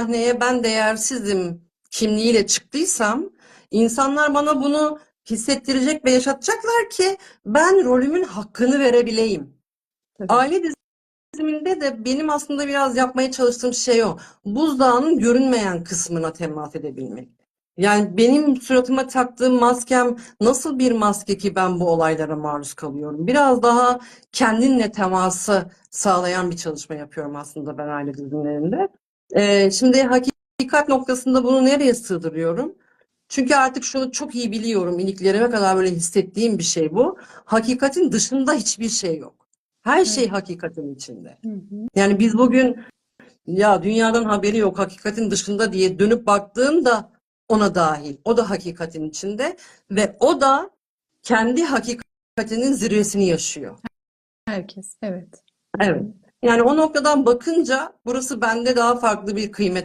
sahneye ben değersizim kimliğiyle çıktıysam insanlar bana bunu hissettirecek ve yaşatacaklar ki ben rolümün hakkını verebileyim. Tabii. Aile diziminde de benim aslında biraz yapmaya çalıştığım şey o. Buzdağının görünmeyen kısmına temas edebilmek. Yani benim suratıma taktığım maskem nasıl bir maske ki ben bu olaylara maruz kalıyorum? Biraz daha kendinle teması sağlayan bir çalışma yapıyorum aslında ben aile dizilerinde. Ee, şimdi hakikat noktasında bunu nereye sığdırıyorum? Çünkü artık şunu çok iyi biliyorum, iliklerime kadar böyle hissettiğim bir şey bu. Hakikatin dışında hiçbir şey yok. Her şey hakikatin içinde. Hı hı. Yani biz bugün ya dünyadan haberi yok, hakikatin dışında diye dönüp baktığımda ona dahil. O da hakikatin içinde ve o da kendi hakikatinin zirvesini yaşıyor. Herkes, evet. Evet. Yani o noktadan bakınca burası bende daha farklı bir kıymet